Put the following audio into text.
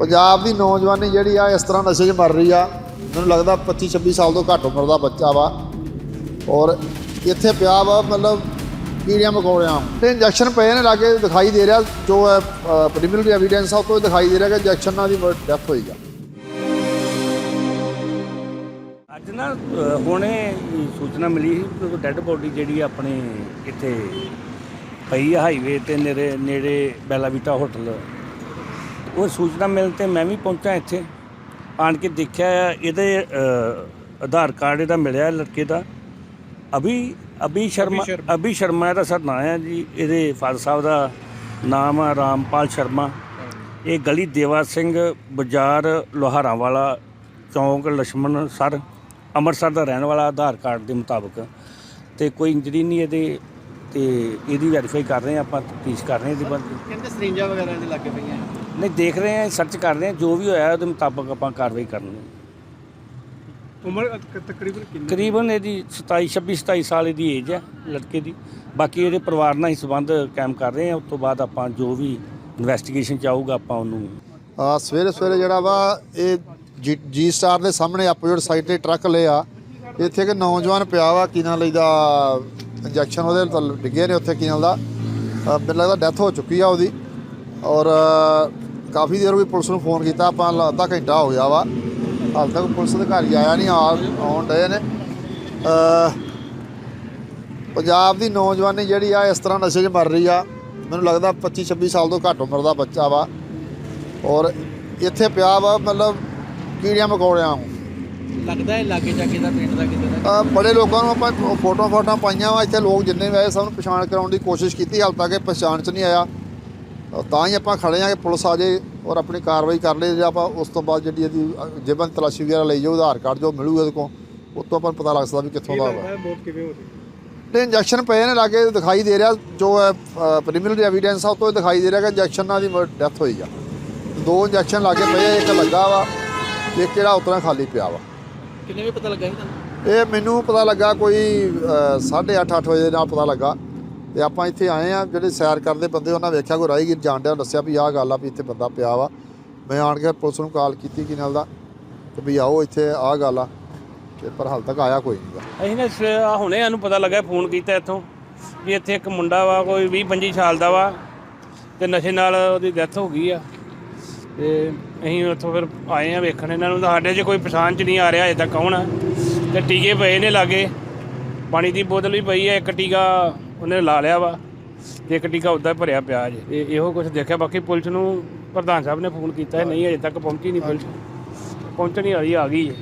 ਪੰਜਾਬ ਦੀ ਨੌਜਵਾਨੀ ਜਿਹੜੀ ਆ, ਇਸ ਤਰ੍ਹਾਂ ਨਸ਼ੇ 'ਚ ਮਰ ਰਹੀ ਆ। ਮੈਨੂੰ ਲੱਗਦਾ 25 26 ਸਾਲ ਤੋਂ ਘੱਟ ਉਮਰ ਦਾ ਬੱਚਾ ਵਾ। ਔਰ ਇੱਥੇ ਪਿਆ ਵਾ, ਮਤਲਬ ਕੀੜੀਆਂ ਮਕੌੜਿਆਂ। ਤੇ ਇੰਜੈਕਸ਼ਨ ਪਏ ਨੇ, ਲਾਗੇ ਦਿਖਾਈ ਦੇ ਰਿਹਾ। ਜੋ ਹੈ ਪ੍ਰੀਲਿਮਿਨਰੀ ਐਵੀਡੈਂਸ ਆ, ਉਹ ਤੋਂ ਦਿਖਾਈ ਦੇ ਰਿਹਾ ਕਿ ਇੰਜੈਕਸ਼ਨ ਨਾਲ ਦੀ ਡੈਥ ਹੋਈ ਆ। ਅੱਜ ਨਾ ਹੁਣੇ ਸੂਚਨਾ ਮਿਲੀ ਸੀ ਕਿ ਡੈੱਡ ਬੋਡੀ ਜਿਹੜੀ ਆਪਣੇ ਇੱਥੇ ਪਈ ਆ ਹਾਈਵੇ ਤੇ ਨੇੜੇ ਨੇੜੇ ਬੈਲਾਵੀਟਾ ਹੋਟਲ ਉਹ ਸੂਚਨਾ ਮਿਲਣ ਤੇ ਮੈਂ ਵੀ ਪਹੁੰਚਾ ਇੱਥੇ। ਆਣ ਕੇ ਦੇਖਿਆ ਇਹਦੇ ਆਧਾਰ ਕਾਰਡ ਇਹਦਾ ਮਿਲਿਆ ਲੜਕੇ ਦਾ। ਅਭੀ ਅਭੀ ਸ਼ਰਮਾ ਅਭੀ ਸ਼ਰਮਾ ਇਹਦਾ ਸਰ ਨਾਮ ਹੈ ਜੀ। ਇਹਦੇ ਫਾਦਰ ਸਾਹਿਬ ਦਾ ਨਾਮ ਆ ਰਾਮਪਾਲ ਸ਼ਰਮਾ। ਇਹ ਗਲੀ ਦੇਵਾ ਸਿੰਘ ਬਾਜ਼ਾਰ ਲੋਹਾਰਾਂ ਵਾਲਾ ਚੌਂਕ ਲక్ష్ਮਣ ਸਰ। ਅੰਮ੍ਰਿਤਸਰ ਦਾ ਰਹਿਣ ਵਾਲਾ ਆਧਾਰ ਕਾਰਡ ਦੇ ਮੁਤਾਬਕ। ਤੇ ਕੋਈ ਇੰਜਰੀ ਨਹੀਂ ਇਹਦੇ। ਤੇ ਇਹਦੀ ਵੈਰੀਫਾਈ ਕਰ ਰਹੇ ਹਾਂ ਆਪਾਂ ਤਫਤੀਸ਼ ਕਰ ਰਹੇ ਹਾਂ ਇਹਦੇ ਬਾਰੇ। ਕਹਿੰਦੇ ਸਰਿੰਜਾਂ ਵਗੈਰਾ ਦੇ ਲੱਗੇ ਪਈਆਂ ਨਹੀਂ ਦੇਖ ਰਹੇ ਹਾਂ ਸਰਚ ਕਰ ਰਹੇ ਹਾਂ ਜੋ ਵੀ ਹੋਇਆ ਉਹਦੇ ਮੁਤਾਬਕ ਆਪਾਂ ਕਾਰਵਾਈ ਕਰਨੀ ਹੈ। ਉਮਰ ਤਕਰੀਬਨ ਕਿੰਨੀ? ਤਕਰੀਬਨ ਇਹਦੀ 27 26 27 ਸਾਲ ਇਹਦੀ ਏਜ ਹੈ ਲੜਕੇ ਦੀ। ਬਾਕੀ ਇਹਦੇ ਪਰਿਵਾਰ ਨਾਲ ਹੀ ਸੰਬੰਧ ਕਾਇਮ ਕਰ ਰਹੇ ਹਾਂ ਉਸ ਤੋਂ ਬਾਅਦ ਆਪਾਂ ਜੋ ਵੀ ਇਨਵੈਸਟੀਗੇਸ਼ਨ ਚਾਹੂਗਾ ਆਪਾਂ ਉਹਨੂੰ ਆ ਸਵੇਰੇ ਸਵੇਰੇ ਜਿਹੜਾ ਵਾ ਇਹ ਜੀ- ਜੀ ਸਟਾਰ ਦੇ ਸਾਹਮਣੇ ਆਪੋਜ਼ਿਟ ਸਾਈਡ ਤੇ ਟਰੱਕ ਲਿਆ। ਇੱਥੇ ਇੱਕ ਨੌਜਵਾਨ ਪਿਆ ਵਾ ਕੀ ਨਾਲ ਲਈਦਾ? ਇੰਜੈਕਸ਼ਨ ਉਹਦੇ ਤਾਂ ਡਿੱਗੇ ਨੇ ਉੱਥੇ ਕੀ ਦਾ। ਮੈਨੂੰ ਲੱਗਦਾ ਡੈਥ ਹੋ ਚੁੱਕੀ ਆ ਉਹਦੀ। ਔਰ ਕਾਫੀ ਦੇਰ ਵੀ ਪੁਲਿਸ ਨੂੰ ਫੋਨ ਕੀਤਾ, ਆਪਾਂ ਅੱਧਾ ਘੰਟਾ ਹੋ ਗਿਆ ਵਾ। ਹਾਲ ਤੱਕ ਪੁਲਿਸ ਅਧਿਕਾਰੀ ਆਇਆ ਨਹੀਂ ਆਉਣ ਡਏ ਨੇ। ਪੰਜਾਬ ਦੀ ਨੌਜਵਾਨੀ ਜਿਹੜੀ ਆ, ਇਸ ਤਰ੍ਹਾਂ ਨਸ਼ੇ 'ਚ ਮਰ ਰਹੀ ਆ। ਮੈਨੂੰ ਲੱਗਦਾ 25 26 ਸਾਲ ਤੋਂ ਘੱਟ ਉਮਰ ਦਾ ਬੱਚਾ ਵਾ। ਔਰ ਇੱਥੇ ਪਿਆ ਵਾ, ਮਤਲਬ ਕੀੜੀਆਂ ਮਕੌੜਿਆਂ ਲੱਗਦਾ ਹੈ ਲਾਗੇ ਜਾਗੇ ਦਾ ਪਿੰਡ ਦਾ ਕਿਤੇ ਦਾ? ਅਹ ਬੜੇ ਲੋਕਾਂ ਨੂੰ ਆਪਾਂ ਫੋਟੋ ਫੋਟੋਆਂ ਪਾਈਆਂ ਵਾ ਇੱਥੇ ਲੋਕ ਜਿੰਨੇ ਵੀ ਆਏ ਸਭ ਨੂੰ ਪਛਾਣ ਕਰਾਉਣ ਦੀ ਕੋਸ਼ਿਸ਼ ਕੀਤੀ ਹਾਲ ਤੱਕ ਇਹ ਪਛਾਣ 'ਚ ਨਹੀਂ ਆਇਆ। ਅਹ ਤਾਂ ਹੀ ਆਪਾਂ ਖੜੇ ਆ ਕਿ ਪੁਲਿਸ ਆ ਜੇ ਔਰ ਆਪਣੀ ਕਾਰਵਾਈ ਕਰ ਲੇ ਜੇ ਆਪਾਂ ਉਸ ਤੋਂ ਬਾਅਦ ਜਿਹੜੀ ਇਹਦੀ ਅਹ, ਜੇਬਾਂ ਤਲਾਸ਼ੀ ਵਗੈਰਾ ਲਈ ਜਾਓ ਆਧਾਰ ਕਾਰਡ ਜੋ ਮਿਲੂਗਾ ਇਹਦੇ ਕੋਲ ਉਹ ਤੋਂ ਆਪਾਂ ਨੂੰ ਪਤਾ ਲੱਗ ਸਕਦਾ ਵੀ ਕਿੱਥੋਂ ਦਾ ਵਾ। ਕਿਵੇਂ ਤੇ ਇੰਜੈਕਸ਼ਨ ਪਏ ਨੇ ਲਾਗੇ ਦਿਖਾਈ ਦੇ ਰਿਹਾ ਜੋ ਹੈ ਪ੍ਰੀਲਿਮਿਨਰੀ ਐਵੀਡੈਂਸ ਆ ਉਹ ਤੋਂ ਇਹ ਦਿਖਾਈ ਦੇ ਰਿਹਾ ਕਿ ਇੰਜੈਕਸ਼ਨ ਨਾਲ ਦੀ ਡੈਥ ਹੋਈ ਆ। ਦੋ ਇੰਜੈਕਸ਼ਨ ਲਾਗੇ ਪਏ ਆ, ਇੱਕ ਲੱਗਾ ਵਾ ਇੱਕ ਜਿਹੜਾ ਉਤਰਾ ਖਾਲੀ ਪਿਆ ਵਾ। ਕਿੰਨੇ ਵੀ ਪਤਾ ਲੱਗਾ ਸੀ ਤੁਹਾਨੂੰ? ਇਹ ਮੈਨੂੰ ਪਤਾ ਲੱਗਾ ਕੋਈ 8:30 ਅੱਠ ਵਜੇ ਦੇ ਨਾਲ ਪਤਾ ਲੱਗਾ। ਤੇ ਆਪਾਂ ਇੱਥੇ ਆਏ ਆ ਜਿਹੜੇ ਸੈਰ ਕਰਦੇ ਬੰਦੇ ਉਹਨਾਂ ਵੇਖਿਆ ਕੋਈ ਰਾਹਗੀਰ ਜਾਣ ਡਿਆ ਦੱਸਿਆ ਵੀ ਆਹ ਗੱਲ ਆ ਵੀ ਇੱਥੇ ਬੰਦਾ ਪਿਆ ਵਾ। ਮੈਂ ਆਣ ਕੇ ਪੁਲਿਸ ਨੂੰ ਕਾਲ ਕੀਤੀ ਕਿ ਨਾਲ ਦਾ ਕਿ ਵੀ ਆਓ ਇੱਥੇ ਆਹ ਗੱਲ ਆ। ਤੇ ਪਰ ਹਾਲ ਤੱਕ ਆਇਆ ਕੋਈ ਨਹੀਂਗਾ ਅਸੀਂ ਨਾ ਸ- ਆਹ ਹੁਣੇ ਸਾਨੂੰ ਪਤਾ ਲੱਗਾ ਫੋਨ ਕੀਤਾ ਇੱਥੋਂ ਵੀ ਇੱਥੇ ਇੱਕ ਮੁੰਡਾ ਵਾ ਕੋਈ 20 25 ਸਾਲ ਦਾ ਵਾ ਤੇ ਨਸ਼ੇ ਨਾਲ ਉਹਦੀ ਡੈਥ ਹੋ ਗਈ ਆ। ਤੇ ਅਸੀਂ ਉੱਥੋਂ ਫਿਰ ਆਏ ਆ ਵੇਖਣ ਇਹਨਾਂ ਨੂੰ ਤਾਂ ਸਾਡੇ 'ਚ ਕੋਈ ਪਛਾਣ 'ਚ ਨਹੀਂ ਆ ਰਿਹਾ ਅਜੇ ਤੱਕ ਕੌਣ ਆ। ਤੇ ਟੀਕੇ ਪਏ ਨੇ ਲਾਗੇ। ਪਾਣੀ ਦੀ ਬੋਤਲ ਵੀ ਪਈ ਹੈ ਇੱਕ ਟੀਕਾ ਉਹਨੇ ਲਾ ਲਿਆ ਵਾ ਤੇ ਇੱਕ ਟੀਕਾ ਉੱਦਾਂ ਭਰਿਆ ਪਿਆ ਜੇ। ਤੇ ਇਹੋ ਕੁਝ ਦੇਖਿਆ ਬਾਕੀ ਪੁਲਿਸ ਨੂੰ ਪ੍ਰਧਾਨ ਸਾਹਿਬ ਨੇ ਫੋਨ ਕੀਤਾ ਹੈ, ਨਹੀਂ ਅਜੇ ਤੱਕ ਪਹੁੰਚੀ ਨਹੀਂ ਪੁਲਿਸ। ਪਹੁੰਚਣੀ ਵਾਲੀ ਆ ਗਈ ਹੈ।